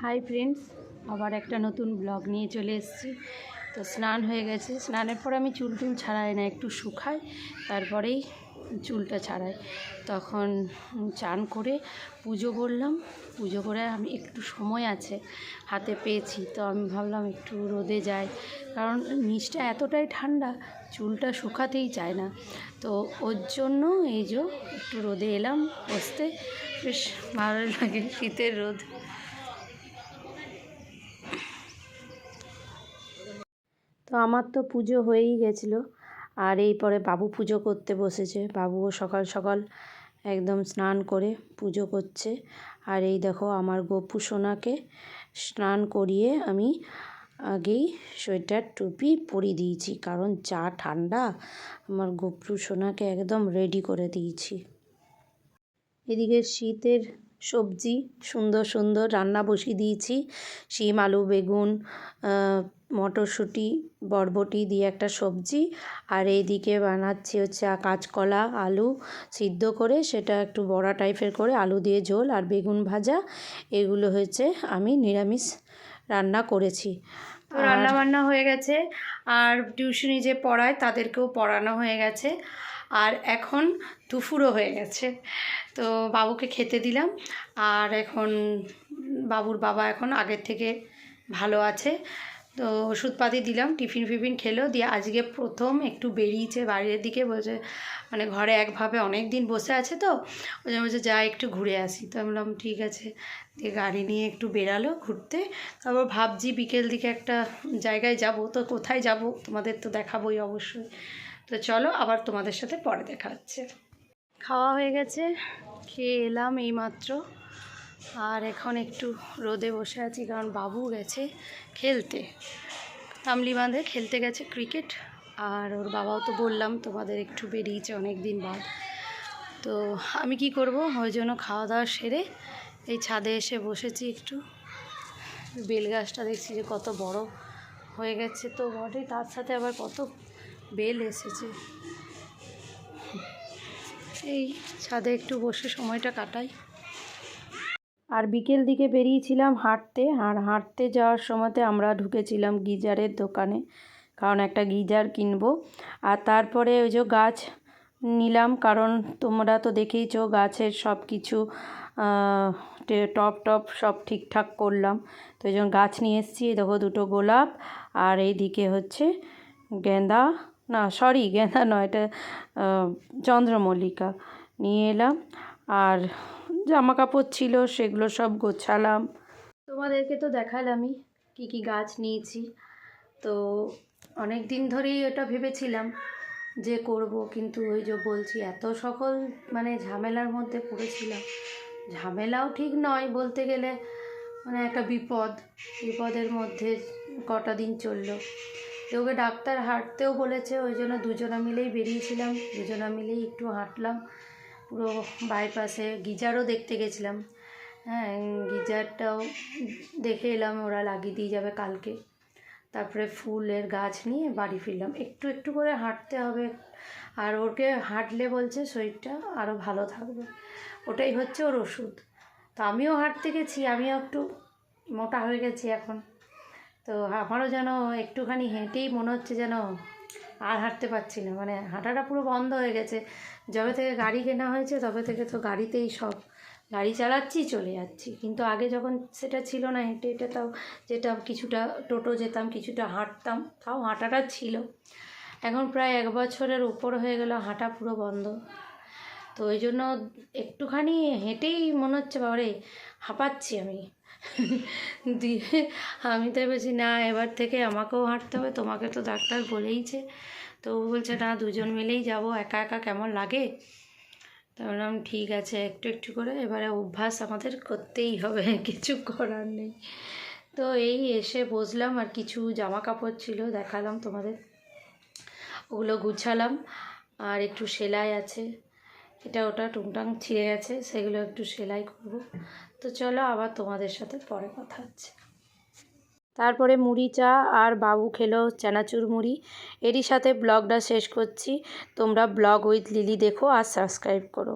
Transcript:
Hi friends, আবার একটা নতুন ব্লগ নিয়ে চলে এসেছি। তো স্নান হয়ে গেছে। স্নানের পর আমি চুল টুল ছাড়াই না, একটু শুকাই, তারপরেই চুলটা ছাড়াই। তখন চান করে পুজো করলাম। পুজো করে আমি একটু সময় আছে, হাতে পেয়েছি। তো আমি ভাবলাম একটু রোদে যাই। কারণ নিচটা এতটাই ঠান্ডা, চুলটা শুকাতেই চায় না। তো ওর জন্য এই যে একটু রোদে এলাম, বসতে। বেশ ভালো লাগে শীতের রোদ। আমার তো পুজো হয়েই গেছিল। আর এই পরে বাবু পুজো করতে বসেছে। বাবুও সকাল সকাল একদম স্নান করে পুজো করছে। আর এই দেখো আমার গপু সোনাকে স্নান করিয়ে আমি আগেই সোয়েটার, টুপি পরিয়ে দিয়েছি। কারণ যা ঠান্ডা, আমার গপু সোনাকে একদম রেডি করে দিয়েছি। এদিকে শীতের সবজি, সুন্দর সুন্দর রান্না বসিয়ে দিয়েছি। শিম, আলু, বেগুন মটরশুঁটি, বরবটি দিয়ে একটা সবজি। আর এইদিকে বানাচ্ছি হচ্ছে কাঁচকলা, আলু সিদ্ধ করে সেটা একটু বড়া টাইপের করে আলু দিয়ে ঝোল আর বেগুন ভাজা। এগুলো হয়েছে আমি নিরামিষ রান্না করেছি। রান্না বান্না হয়ে গেছে। আর টিউশনি যে পড়ায় তাদেরকেও পড়ানো হয়ে গেছে। আর এখন দুপুরও হয়ে গেছে। তো বাবুকে খেতে দিলাম। আর এখন বাবুর বাবা এখন আগের থেকে ভালো আছে। তো ওষুধপাতি দিলাম, টিফিন ফিফিন খেলো। দিয়ে আজকে প্রথম একটু বেরিয়েছে বাইরের দিকে। বলছে মানে ঘরে একভাবে অনেক দিন বসে আছে তো। ওই জন্য বলছে, যা একটু ঘুরে আসি। তো আমি বললাম, ঠিক আছে। দিয়ে গাড়ি নিয়ে একটু বেরালো ঘুরতে। তারপর ভাবছি বিকেল দিকে একটা জায়গায় যাব। তো কোথায় যাব? তোমাদের তো দেখাবোই অবশ্যই। তো চলো আবার তোমাদের সাথে পরে দেখা হচ্ছে। খাওয়া হয়ে গেছে, খেয়ে এলাম এইমাত্র। আর এখন একটু রোদে বসে আছি, কারণ বাবু গেছে খেলতে। তামলি বাঁধে খেলতে গেছে ক্রিকেট, আর ওর বাবাও তো বললাম তোমাদের একটু বেরিয়েছে অনেক দিন বাদ। তো আমি কি করব? ওই জন্য খাওয়া দাওয়া সেরে এই ছাদে এসে বসেছি একটু। বেল গাছটা দেখছি যে কত বড় হয়ে গেছে, তো বটে, তার সাথে আবার কত বেল এসেছে। এই ছাদে একটু বসে সময়টা কাটাই। আর বিকেল দিকে বেরিয়েছিলাম হাঁটতে, আর হাঁটতে যাওয়ার সময়তে আমরা ঢুকেছিলাম গিজারের দোকানে, কারণ একটা গিজার কিনবো। আর তারপরে ওই যে গাছ নিলাম, কারণ তোমরা তো দেখেইছো গাছের সব কিছু টপ টপ সব ঠিকঠাক করলাম। তো এই জন্য গাছ নিয়ে এসেছি দেখো দুটো গোলাপ, আর এইদিকে হচ্ছে গেঁদা না সরি গেঁদা নয় এটা চন্দ্রমল্লিকা নিয়ে এলাম। আর জামা কাপড় ছিল, সেগুলো সব গোছালাম। তোমাদেরকে তো দেখালামই কি কি গাছ নিয়েছি। তো অনেক দিন ধরেই ওটা ভেবেছিলাম যে করব, কিন্তু ওই যে বলছি, এত সকল মানে ঝামেলার মধ্যে পড়েছিলাম। ঝামেলাও ঠিক নয় বলতে গেলে মানে একটা বিপদ, বিপদের মধ্যে কটা দিন চলল। ওকে ডাক্তার হাঁটতেও বলেছে, ওই জন্য দুজনা মিলেই বেরিয়েছিলাম, দুজনা মিলেই একটু হাঁটলাম। পুরো বাইপাসে গিজারও দেখতে গেছিলাম। হ্যাঁ গিজারটাও দেখে এলাম, ওরা লাগিয়ে দিয়ে যাবে কালকে। তারপরে ফুলের গাছ নিয়ে বাড়ি ফিরলাম। একটু একটু করে হাঁটতে হবে। আর ওকে হাঁটলে বলছে শরীরটা আরও ভালো থাকবে। ওটাই হচ্ছে ওর ওষুধ। তো আমিও হাঁটতে গেছি, আমিও একটু মোটা হয়ে গেছি এখন। তো আমারও যেন একটুখানি হেঁটেই মনে হচ্ছে যেন আর হাঁটতে পারছি না। মানে হাঁটাটা পুরো বন্ধ হয়ে গেছে। যবে থেকে গাড়ি কেনা হয়েছে, তবে থেকে তো গাড়িতেই সব। গাড়ি চালাচ্ছি, চলে যাচ্ছি। কিন্তু আগে যখন সেটা ছিল না হেঁটে হেঁটে তাও যেটা কিছুটা টোটো যেতাম, কিছুটা হাঁটতাম, তাও হাঁটাটা ছিল। এখন প্রায় এক বছরের উপর হয়ে গেল, হাঁটা পুরো বন্ধ। তো ওই জন্য একটুখানি হেঁটেই মনে হচ্ছে, বাবারে, হাঁপাচ্ছি আমি। দিয়ে আমি তো বলছি না, এবার থেকে আমাকেও হাঁটতে হবে, তোমাকে তো ডাক্তার বলেইছে। তো বলছে, না, দুজন মিলেই যাব, একা একা কেমন লাগে? তা বললাম, ঠিক আছে, একটু একটু করে, এবারে অভ্যাস আমাদের করতেই হবে, কিছু করার নেই। তো এই এসে বসলাম, আর কিছু জামা কাপড় ছিল, দেখালাম তোমাদের। ওগুলো গুছালাম, আর একটু সেলাই আছে। এটা ওটা টুংটাং ছিঁড়ে গেছে, সেগুলো একটু সেলাই করব। তো চলো আবার তোমাদের সাথে পরে কথা হচ্ছে। তারপরে মুড়ি চা আর বাবু খেলো চানাচুর মুড়ি। এরই সাথে ব্লগটা শেষ করছি। তোমরা ব্লগ উইথ লিলি দেখো আর সাবস্ক্রাইব করো।